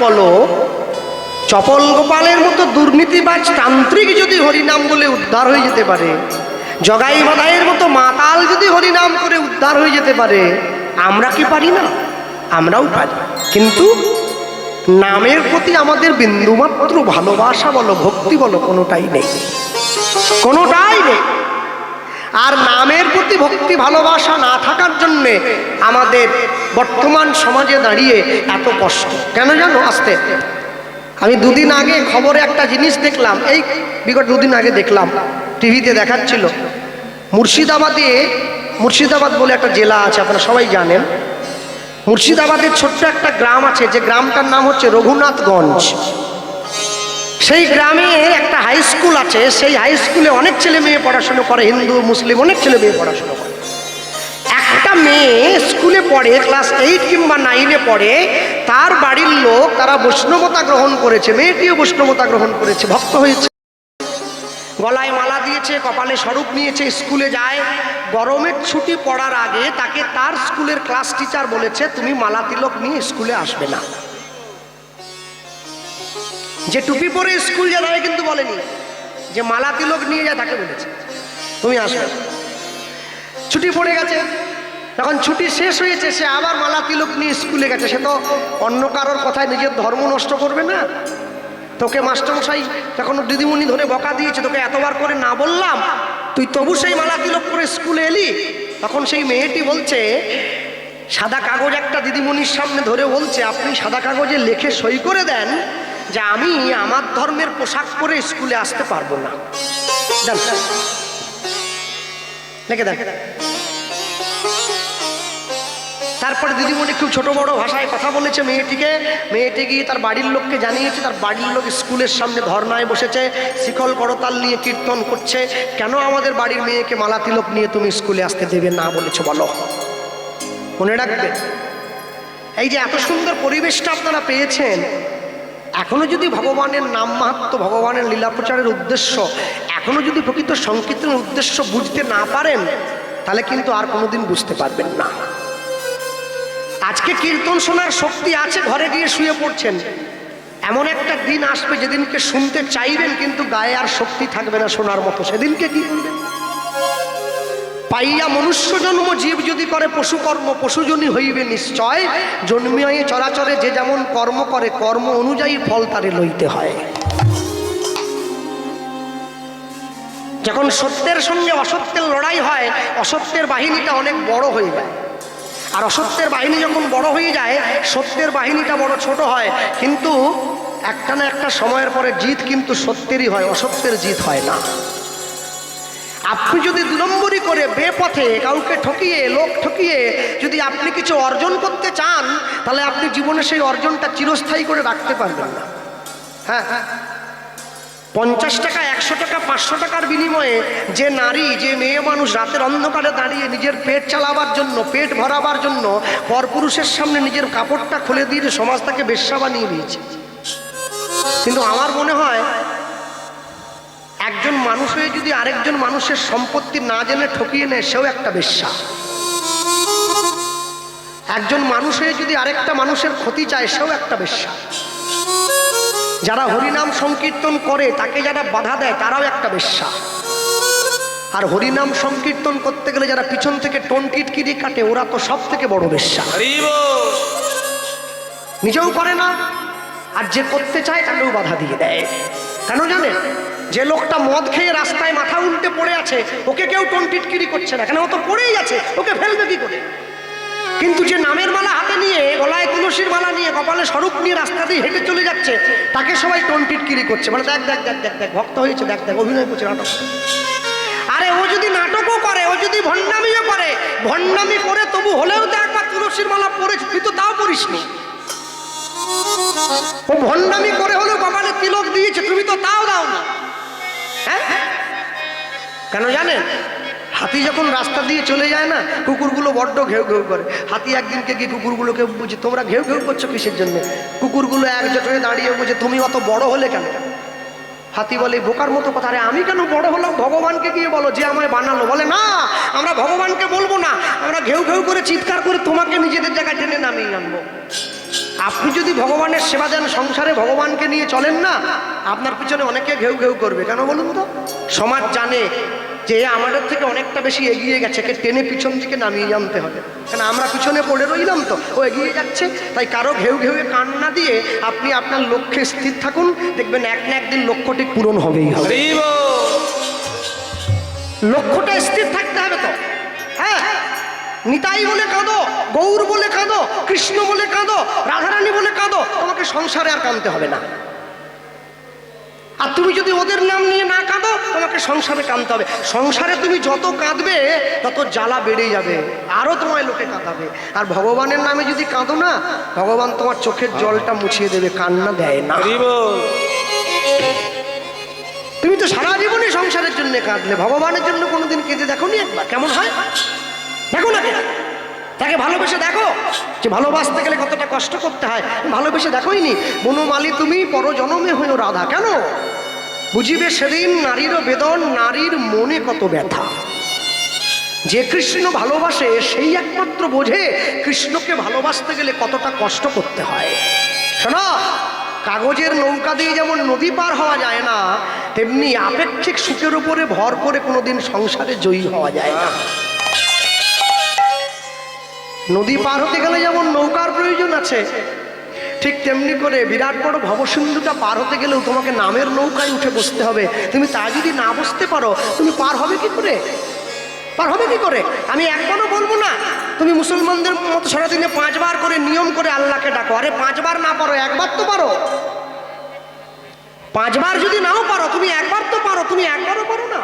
বলো, চপল গোপালের মতো দুর্নীতিবাজ তান্ত্রিক যদি হরিনাম বলে উদ্ধার হয়ে যেতে পারে, জগাই মাদাইয়ের মতো মাতাল যদি হরিনাম করে উদ্ধার হয়ে যেতে পারে, আমরা কি পারি না? আমরাও পারি। কিন্তু নামের প্রতি আমাদের বিন্দুমাত্র ভালোবাসা বলো, ভক্তি বলো, কোনোটাই নেই। কোনোটাই নেই। আর নামের প্রতি ভক্তি ভালোবাসা না থাকার জন্যে আমাদের বর্তমান সমাজে দাঁড়িয়ে এত কষ্ট। কেন জানো আসতে? আমি দুদিন আগে খবরে একটা জিনিস দেখলাম, এই বিগত দুদিন আগে দেখলাম, টিভিতে দেখাচ্ছিল। মুর্শিদাবাদে, মুর্শিদাবাদ বলে একটা জেলা আছে, আপনারা সবাই জানেন। মুর্শিদাবাদের ছোট্ট একটা গ্রাম আছে, যে গ্রামটার নাম হচ্ছে রঘুনাথগঞ্জ। সেই গ্রামে একটা হাই স্কুল আছে। সেই হাই স্কুলে অনেক ছেলে মেয়ে পড়াশুনো করে, হিন্দু, মুসলিম, অনেক ছেলে মেয়ে পড়াশুনো করে। একটা মেয়ে স্কুলে পড়ে ক্লাস এইট কিংবা নাইনে পড়ে, তার বাড়ির লোক, তারা বৈষ্ণবতা গ্রহণ করেছে, মেয়েটিও বৈষ্ণবতা গ্রহণ করেছে, ভক্ত হয়েছে। গলায় মালা দিয়েছে, কপালে স্বরূপ নিয়েছে স্কুলে যায়। গরমের ছুটি পড়ার আগে তাকে তার স্কুলের ক্লাস টিচার বলেছে, তুমি মালা তিলক নিয়ে স্কুলে আসবে না। যে টুপি পরে স্কুল যায় তাকে কিন্তু বলেনি। যে মালা তিলক নিয়ে যায় তাকে বলেছে। তুমি আসবে। না। ছুটি পড়ে গেছে। তখন ছুটি শেষ হয়েছে, সে আবার মালা তিলক নিয়ে স্কুলে গেছে। সে তো অন্য কারোর কথায় নিজের ধর্ম নষ্ট করবে না। তোকে মাস্টারমশাই তখন দিদিমণি ধরে বকা দিয়েছে, তোকে এতবার করে না বললাম। তুই তবু সেই মালা তিলক করে স্কুলে এলি? তখন সেই মেয়েটি বলছে, সাদা কাগজ একটা দিদিমণির সামনে ধরে বলছে, আপনি সাদা কাগজে লেখে সই করে দেন যে আমি আমার ধর্মের পোশাক পরে স্কুলে আসতে পারব না। লিখে দেন। তারপরে দিদিমণি খুব ছোট বড় ভাষায় কথা বলেছে মেয়েটিকে। মেয়েটি গিয়ে তার বাড়ির লোককে জানিয়েছে, তার বাড়ির লোক স্কুলের সামনে ধর্নায় বসেছে শিকল করতাল নিয়ে কীর্তন করছে। কেন আমাদের বাড়ির মেয়েকে মালা তিলক নিয়ে তুমি স্কুলে আসতে দেবে না বলেছ বলো? মনে রাখবে? এই যে এত সুন্দর পরিবেশটা আপনারা পেয়েছেন এখনও যদি ভগবানের নাম মাহাত্ম, ভগবানের লীলা প্রচারের উদ্দেশ্য, এখনও যদি প্রকৃত সংকীর্তনের উদ্দেশ্য বুঝতে না পারেন, তাহলে কিন্তু আর কোনোদিন বুঝতে পারবেন না। আজকে কীর্তন শোনার শক্তি আছে, ঘরে গিয়ে শুয়ে পড়ছেন। এমন একটা দিন আসবে যেদিনকে শুনতে চাইবেন, কিন্তু গায়ে আর শক্তি থাকবে না শোনার মতো। সেদিনকে কি করবেন? পাইয়া মনুষ্য জন্ম, জীব যদি করে পশুকর্ম পশুজনী হইবে নিশ্চয়। জন্মিয়ে চরাচরে যে যেমন কর্ম করে, কর্ম অনুযায়ী ফল তারে লইতে হয়। যখন সত্যের সঙ্গে অসত্যের লড়াই হয়, অসত্যের বাহিনীটা অনেক বড় হয়ে যায়। আর অসত্যের বাহিনী যখন বড় হয়ে যায়, সত্যের বাহিনীটা বড় ছোট হয়, কিন্তু একটা না একটা সময়ের পরে জিত কিন্তু সত্যেরই হয়, অসত্যের জিত হয় না। আপনি যদি দু নম্বরই করে বেপথে কাউকে ঠকিয়ে, লোক ঠকিয়ে যদি আপনি কিছু অর্জন করতে চান, তাহলে আপনি জীবনে সেই অর্জনটা চিরস্থায়ী করে রাখতে পারবেন না। হ্যাঁ হ্যাঁ। পঞ্চাশ টাকা, একশো টাকা, পাঁচশো টাকার বিনিময়ে যে নারী, যে মেয়ে মানুষ রাতের অন্ধকারে দাঁড়িয়ে নিজের পেট চালাবার জন্য, পেট ভরাবার জন্য পরপুরুষের সামনে নিজের কাপড়টা খুলে দিয়ে সমাজ তাকে বেশ্যা বানিয়ে দিয়েছে। কিন্তু আমার মনে হয় একজন মানুষ হয়ে যদি আরেকজন মানুষের সম্পত্তি না জেনে ঠকিয়ে নেয়, সেও একটা বেশ্যা। একজন মানুষ হয়ে যদি আরেকটা মানুষের ক্ষতি চায়, সেও একটা বেশ্যা। যারা হরিনাম সংকীর্তন করে, তাকে যারা বাধা দেয়, তারাও একটা বেশ্যা। আর হরিনাম সংকীর্তন করতে গেলে যারা পিছন থেকে টোন টিটকিরি কাটে, ওরা তো সব থেকে বড় বেশ্যা। নিজেও করে না, আর যে করতে চায়, তাকেও বাধা দিয়ে দেয়। কেন জানেন? যে লোকটা মদ খেয়ে রাস্তায় মাথা উল্টে পড়ে আছে, ওকে কেউ টোন টিটকিরি করছে না। কেন ও তো পড়েই আছে, ওকে ফেলবে কি করে? কিন্তু যে নামের মালা হাতে নিয়ে, গলায় তুলসীর মালা নিয়ে, কপালে স্বরূপ নিয়ে রাস্তা দিয়ে হেঁটে চলে যাচ্ছে, তাকে সবাই টনটিটকিরি করছে। মানে দেখ দেখ দেখ দেখ দেখ, ভক্ত হয়েছে, দেখ দেখ, অভিনয় করছে নাটক। আরে ও যদি নাটকও করে, ও যদি ভণ্ডামিও করে, ভণ্ডামি করে তবু হলেও তো একবার তুলসীর মালা পড়েছে তুই তো তাও পড়িসনি। ও ভণ্ডামি করে হলেও কপালে তিলক দিয়েছে, তুমি তো তাও দাও না। কেন জানেন? হাতি যখন রাস্তা দিয়ে চলে যায় না, কুকুরগুলো বড্ড ঘেউ ঘেউ করে। হাতি একদিনকে গিয়ে কুকুরগুলোকে বুঝে, তোমরা ঘেউ ঘেউ করছ কিসের জন্য? কুকুরগুলো একজোট হয়ে দাঁড়িয়ে বুঝে তুমি অত বড় হলে কেন? হাতি বলে, বোকার মতো কথা রে আমি কেন বড় হলাম? ভগবানকে গিয়ে বলো, যে আমায় বানালো। বলে, না, আমরা ভগবানকে বলব না। আমরা ঘেউ ঘেউ করে চিৎকার করে তোমাকে নিজেদের জায়গায় টেনে নামিয়ে আনব। আপনি যদি ভগবানের সেবা দেন সংসারে, ভগবানকে নিয়ে চলেন না, আপনার পিছনে অনেকে ঘেউ ঘেউ করবে। কেন বলুন তো? সমাজ জানে যে আমাদের থেকে অনেকটা বেশি এগিয়ে গেছে একে টেনে পিছন থেকে নামিয়ে জানতে হবে। কেন আমরা পিছনে পড়ে রইলাম তো ও এগিয়ে যাচ্ছে তাই কারও ঘেউ ঘেউয়ে কান না দিয়ে আপনি আপনার লক্ষ্যে স্থির থাকুন দেখবেন এক না একদিন লক্ষ্যটি পূরণ হবেই হবে। লক্ষ্যটা স্থির থাকতে হবে তো? হ্যাঁ? নিতাই বলে কাঁদো গৌর বলে কাঁদো কৃষ্ণ বলে কাঁদো রাধারানী বলে কাঁদো তোমাকে সংসারে আর কাঁদতে হবে না। আর তুমি যদি ওদের নাম নিয়ে না কাঁদো তোমাকে সংসারে কাঁদতে হবে। সংসারে তুমি যত কাঁদবে তত জ্বালা বেড়ে যাবে। আরও তোমায় লোকে কাঁদাবে। আর ভগবানের নামে যদি কাঁদো না ভগবান তোমার চোখের জলটা মুছিয়ে দেবে কান্না দেয় না। তুমি তো সারা জীবনই সংসারের জন্য কাঁদলে। ভগবানের জন্য কোনোদিন কেঁদে দেখো নি একবার? কেমন হয়? দেখো না তাকে ভালোবেসে দেখো। যে ভালোবাসতে গেলে কতটা কষ্ট করতে হয়। ভালোবেসে দেখোই নি বনমালী তুমি পরজনমে হইও রাধা, কেন? বুঝিবে সেদিন নারীরও বেদন, নারীর মনে কত ব্যথা। যে কৃষ্ণ ভালোবাসে, সেই একমাত্র বোঝে কৃষ্ণকে ভালোবাসতে গেলে কতটা কষ্ট করতে হয়। শোনো, কাগজের নৌকা দিয়ে যেমন নদী পার হওয়া যায় না, তেমনি আপেক্ষিক সুখের উপরে ভর করে কোনোদিন সংসারে জয়ী হওয়া যায় না। নদী পার হতে গেলে যেমন নৌকার প্রয়োজন আছে, ঠিক তেমনি করে বিরাট বড় ভবসিন্ধুটা পার হতে গেলেও তোমাকে নামের নৌকায় উঠে বসতে হবে। তুমি তা যদি না বসতে পারো, তুমি পার হবে কি করে? পার হবে কি করে? আমি একবারও বলব না, তুমি মুসলমানদের মতো সারাদিনে পাঁচবার করে নিয়ম করে আল্লাহকে ডাকো। আরে পাঁচবার না পারো, একবার তো পারো। পাঁচবার যদি নাও পারো, তুমি একবার তো পারো, তুমি একবারও পারো না।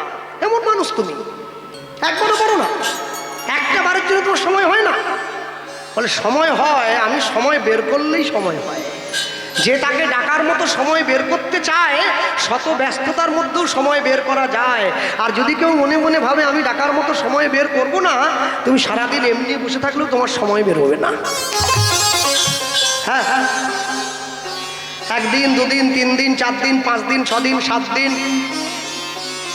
এমন মানুষ তুমি। একবারও পারো না। একটা বারের জন্য তোমার সময় হয় না। বলে সময় হয়, আমি সময় বের করলেই সময় হয়। যে তাকে ডাকার মতো সময় বের করতে চায়, শত ব্যস্ততার মধ্যেও সময় বের করা যায়। আর যদি কেউ মনে মনে ভাবে, আমি ডাকার মতো সময় বের করব না, তুমি সারাদিন এমনি বসে থাকলেও তোমার সময় বের হবে না। হ্যাঁ হ্যাঁ। একদিন, দুদিন তিন দিন চার দিন পাঁচ দিন ছ দিন সাত দিন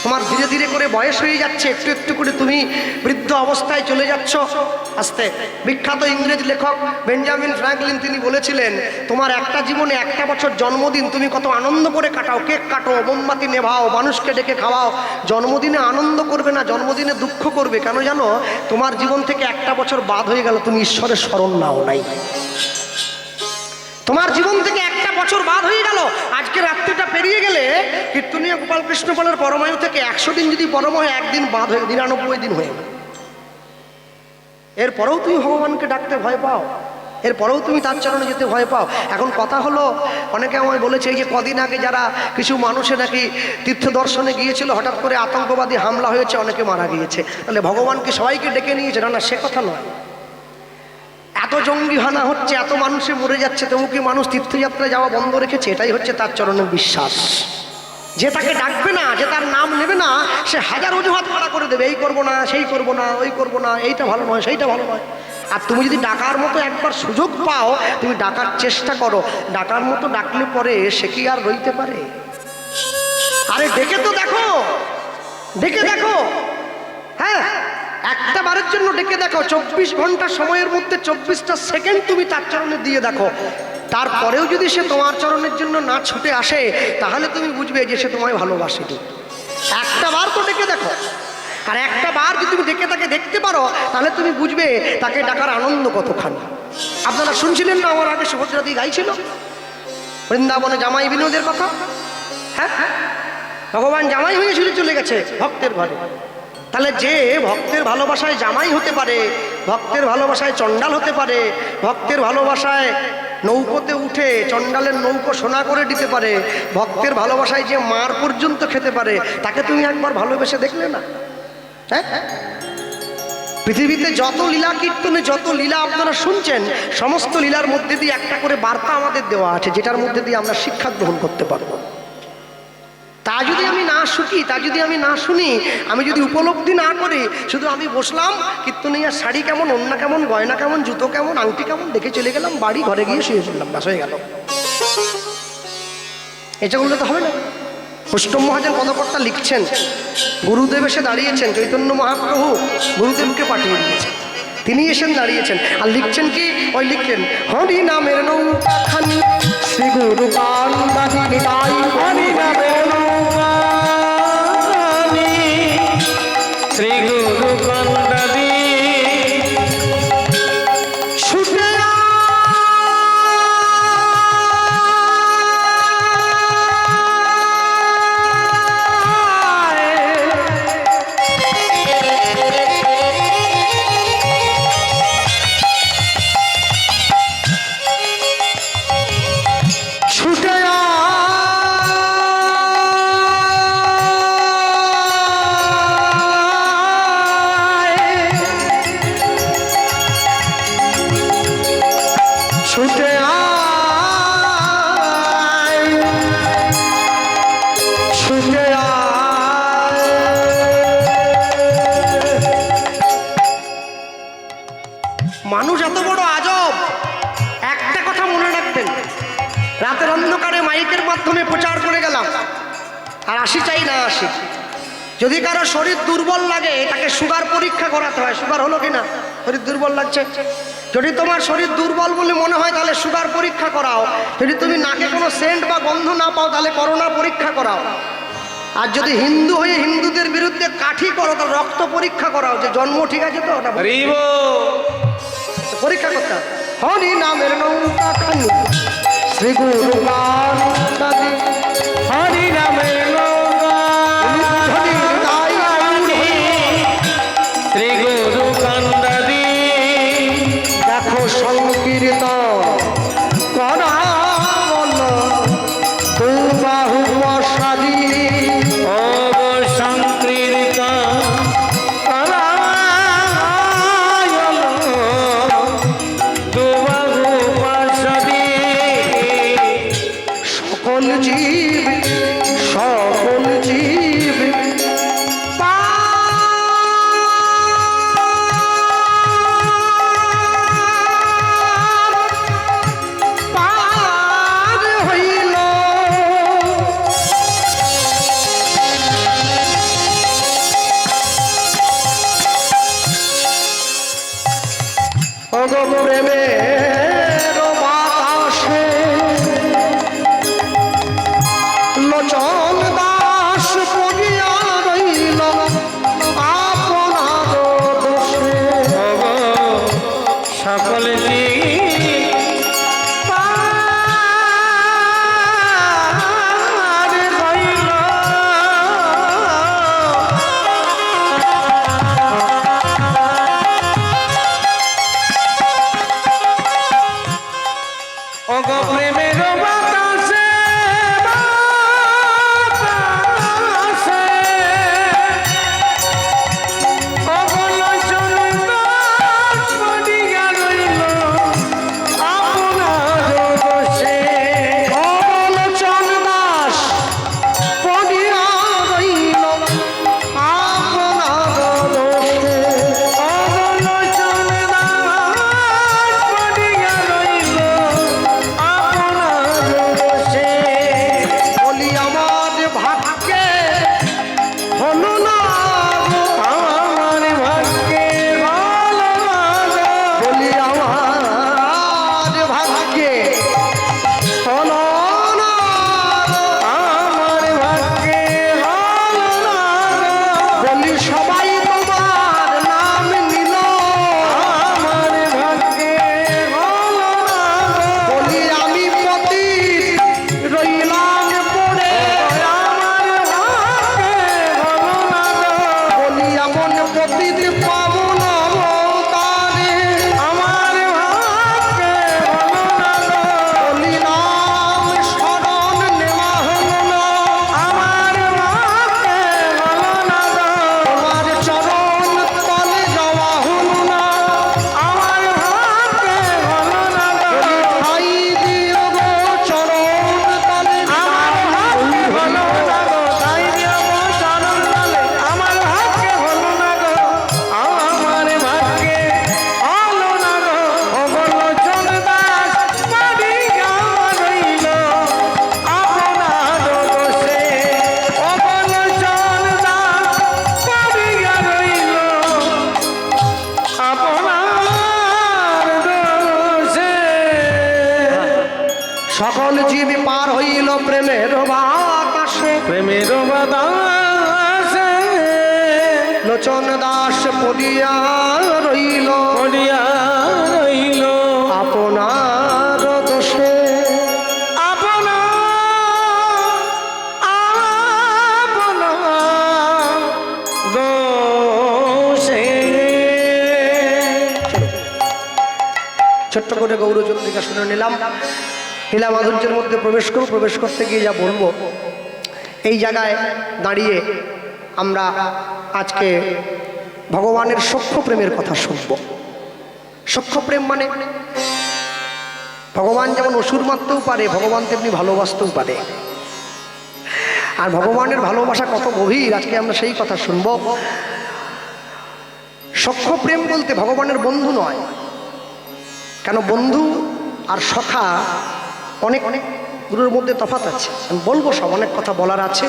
তোমার ধীরে ধীরে করে বয়স হয়ে যাচ্ছে, একটু একটু করে তুমি বৃদ্ধ অবস্থায় চলে যাচ্ছ। আস্তে। বিখ্যাত ইংরেজ লেখক বেঞ্জামিন ফ্র্যাঙ্কলিন তিনি বলেছিলেন, তোমার একটা জীবনে একটা বছর জন্মদিন তুমি কত আনন্দ করে কাটাও। কেক কাটো, মোমবাতি নেভাও, মানুষকে ডেকে খাওয়াও। জন্মদিনে আনন্দ করবে না, জন্মদিনে দুঃখ করবে। কেন জানো? তোমার জীবন থেকে একটা বছর বাদ হয়ে গেল, তুমি ঈশ্বরের স্মরণ নাও নাই। তোমার জীবন থেকে একটা বছর বাদ হয়ে গেল আজকে রাত্রিটা পেরিয়ে গেলে কীর্তনীয় গোপাল কৃষ্ণপালের পরমায়ু থেকে একশো দিন যদি পরম হয়, একদিন বাদ হয়ে, নিরানব্বই দিন হয়ে গেল। এরপরেও তুমি ভগবানকে ডাকতে ভয় পাও। এরপরেও তুমি তার চরণে যেতে ভয় পাও। এখন কথা হলো, অনেকে আমায় বলেছে এই যে কদিন আগে যারা কিছু মানুষে নাকি তীর্থ দর্শনে গিয়েছিল, হঠাৎ করে আতঙ্কবাদী হামলা হয়েছে, অনেকে মারা গিয়েছে। তাহলে ভগবানকে সবাইকে ডেকে নিয়েছে। না না, সে কথা নয়। এত জঙ্গি হানা হচ্ছে, এত মানুষে মরে যাচ্ছে, তবু কি মানুষ তীর্থযাত্রায় যাওয়া বন্ধ রেখেছে? এটাই হচ্ছে তার চরণের বিশ্বাস। যে তাকে ডাকবে না, যে তার নাম নেবে না, সে হাজার অজুহাত ভাড়া করে দেবে, এই করব না, সেই করব না, ওই করব না, এইটা ভালো নয়, সেইটা ভালো নয়। আর তুমি যদি ডাকার মতো একবার সুযোগ পাও, তুমি ডাকার চেষ্টা করো। ডাকার মতো ডাকলে পরে সে কি আর রইতে পারে? আরে, ডেকে তো দেখো, ডেকে দেখো। একটা বারের জন্য ডেকে দেখো, চব্বিশ ঘণ্টা সময়ের মধ্যে চব্বিশটা সেকেন্ড তুমি তার চরণে দিয়ে দেখো। তারপরেও যদি সে তোমার চরণের জন্য না ছুটে আসে, তাহলে তুমি বুঝবে যে সে তোমায় ভালোবাসে একটা বার তো ডেকে দেখো। আর একটা বার যদি তুমি ডেকে তাকে দেখতে পারো, তাহলে তুমি বুঝবে তাকে ডাকার আনন্দ কতখানি। আপনারা শুনছিলেন না আমার আগে সুভদ্রাদি গাইছিল বৃন্দাবনে জামাই বিনোদের কথা? হ্যাঁ? ভগবান জামাই হয়ে ছুটে চলে গেছে ভক্তের ঘরে। তাহলে যে ভক্তের ভালোবাসায় জামাই হতে পারে, ভক্তের ভালোবাসায় চণ্ডাল হতে পারে, ভক্তের ভালোবাসায় নৌকোতে উঠে চণ্ডালের নৌকো সোনা করে দিতে পারে, ভক্তের ভালোবাসায় যে মার পর্যন্ত খেতে পারে, তাকে তুমি একবার ভালোবেসে দেখলে না? হ্যাঁ? পৃথিবীতে যত লীলা কীর্তনে যত লীলা আপনারা শুনছেন, সমস্ত লীলার মধ্যে দিয়ে একটা করে বার্তা আমাদের দেওয়া আছে, যেটার মধ্যে দিয়ে আমরা শিক্ষা গ্রহণ করতে পারব। তা যদি আমি না শুকি, তা যদি আমি না শুনি, আমি যদি উপলব্ধি না করি, শুধু আমি বসলাম কীর্তনিয়ার শাড়ি কেমন অন্য কেমন, গয়না কেমন, জুতো কেমন, আংটি কেমন, দেখে চলে গেলাম, বাড়ি, ঘরে গিয়ে শুয়ে পড়লাম, বাস হয়ে গেল। এটা করলে তো হবে না। অষ্টম মহাজন পদকর্তা লিখছেন, গুরুদেব এসে দাঁড়িয়েছেন, চৈতন্য মহাপ্রভু গুরুদেবকে পাঠিয়ে দিয়েছেন। তিনি এসেন দাঁড়িয়েছেন, আর লিখছেন কি? ওই লিখছেন হরি নামের নৌকাখানি শ্রী গুরু নিতাই হরি নামের রাতের অন্ধকারে মাইকের মাধ্যমে প্রচার করে গেলাম। আর আসি চাই না আসি। যদি কারও শরীর দুর্বল লাগে তাকে সুগার পরীক্ষা করাতে হয়। সুগার হলো কি না শরীর দুর্বল লাগছে? যদি তোমার শরীর দুর্বল বলে মনে হয় তাহলে সুগার পরীক্ষা করাও। যদি তুমি নাকে কোনো সেন্ট বা গন্ধ না পাও তাহলে করোনা পরীক্ষা করাও। আর যদি হিন্দু হয়ে হিন্দুদের বিরুদ্ধে কাঠি করো তাহলে রক্ত পরীক্ষা করাও। যে জন্ম ঠিক আছে তো? ওটা পরীক্ষা করতে হবে। হরি নামের নৌকা খানি শ্রী গুরু। হরি সকল জীব সকল জীব। সকল সকল জীব পার হইল প্রেমের বাতাসে। প্রেমের বাতাসে। লোচন দাস পদিয়া রইল। পড়িয়া রইল। আপনার দোষে। আপনা আপনা দোষে। ছোট্ট করে গৌরচন্দ্রিকা শুনে নিলাম। লীলা মাধুর্যের মধ্যে প্রবেশ করব, প্রবেশ করতে গিয়ে যা বলব, এই জায়গায় দাঁড়িয়ে আমরা আজকে ভগবানের সখ্য প্রেমের কথা শুনব। সখ্য প্রেম মানে ভগবান যেমন অসুর মারতেও পারে, ভগবান তেমনি ভালোবাসতেও পারে। আর ভগবানের ভালোবাসা কত গভীর, আজকে আমরা সেই কথা শুনব। সখ্য প্রেম বলতে ভগবানের বন্ধু নয়, কেন বন্ধু আর সখা অনেক অনেক দূরের মধ্যে তফাৎ আছে। আমি বলব সব, অনেক কথা বলার আছে।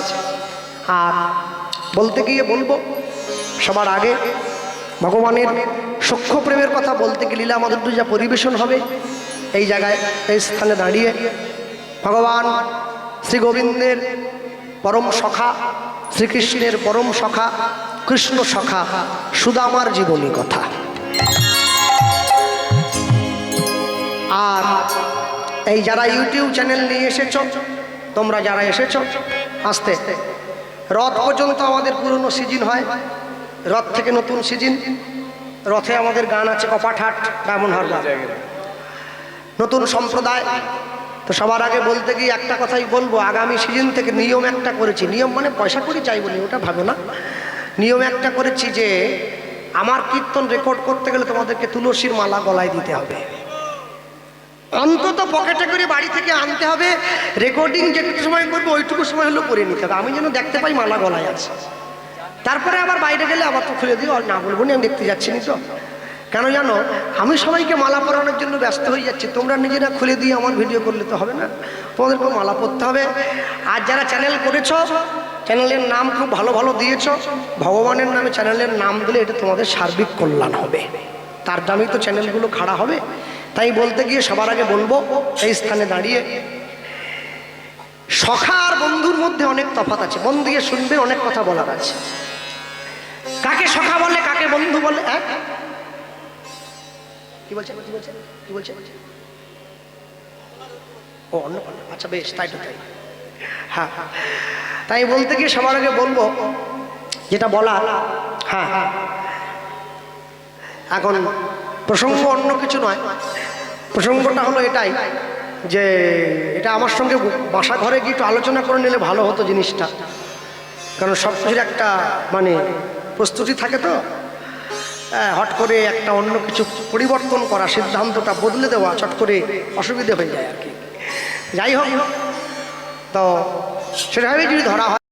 আর বলতে গিয়ে বলব, সবার আগে ভগবানের সূক্ষ্ম প্রেমের কথা বলতে গিয়ে লীলা মাধুর্য যা পরিবেশন হবে, এই জায়গায়, এই স্থানে দাঁড়িয়ে ভগবান শ্রী গোবিন্দের পরম সখা, শ্রীকৃষ্ণের পরম সখা, কৃষ্ণ সখা, সুদামার জীবনী কথা। আর এই যারা ইউটিউব চ্যানেল নিয়ে এসেছ, তোমরা যারা এসেছ, আসতে। রথ পর্যন্ত আমাদের পুরনো সিজন হয়। রথ থেকে নতুন সিজন। রথে আমাদের গান আছে কপাঠাট ডায়মন্ড হারবার। নতুন সম্প্রদায়। তো সবার আগে বলতে গিয়ে একটা কথাই বলব, আগামী সিজন থেকে নিয়ম একটা করেছি। নিয়ম মানে পয়সা করে চাই বলি, ওটা ভাবে না। নিয়ম একটা করেছি যে, আমার কীর্তন রেকর্ড করতে গেলে তোমাদেরকে তুলসীর মালা গলায় দিতে হবে। অন্তত পকেটে করে বাড়ি থেকে আনতে হবে। রেকর্ডিং যেটুকু সময় করব, ওইটুকু সময় হলেও করে নিতে হবে। আমি যেন দেখতে পাই মালা গলায় আছে। তারপরে আবার বাইরে গেলে আবার তো খুলে আর না বলব না, আমি দেখতে যাচ্ছি না তো। কেন জানো, আমি সবাইকে মালা পরানোর জন্য ব্যস্ত হয়ে যাচ্ছি। তোমরা নিজেরা খুলে দিয়ে আমার ভিডিও করলে তো হবে না। তোমাদেরকে মালা পরতে হবে। আর যারা চ্যানেল করেছ চ্যানেলের নাম খুব ভালো ভালো দিয়েছ, ভগবানের নামে চ্যানেলের নাম দিলে এটা তোমাদের সার্বিক কল্যাণ হবে। তার দামেই তো চ্যানেলগুলো খাড়া হবে। তাই বলতে গিয়ে সবার আগে বলব এই স্থানে দাঁড়িয়ে। সখা আর বন্ধুর মধ্যে অনেক তফাৎ আছে। বন্ধু দিয়ে শুনবেন অনেক কথা বলার আছে। কাকে সখা বলে, কাকে বন্ধু বলে হ্যাঁ কি বলছেন কি বলছেন ও, অন্য আচ্ছা বেশ, তাই তো, তাই। হ্যাঁ হ্যাঁ। তাই বলতে গিয়ে সবার আগে বলব, যেটা বলা হ্যাঁ হ্যাঁ। এখন প্রসঙ্গ অন্য কিছু নয়। প্রসঙ্গটা হলো এটাই, যে এটা আমার সঙ্গে বাসা ঘরে গিয়ে একটু আলোচনা করে নিলে ভালো হতো জিনিসটা। কারণ সব কিছুর একটা মানে প্রস্তুতি থাকে তো। হট করে একটা অন্য কিছু পরিবর্তন করা সিদ্ধান্তটা বদলে দেওয়া চট করে অসুবিধে হয়ে যায় আর কি। যাই হোক, তো সেভাবেই যদি ধরা হয়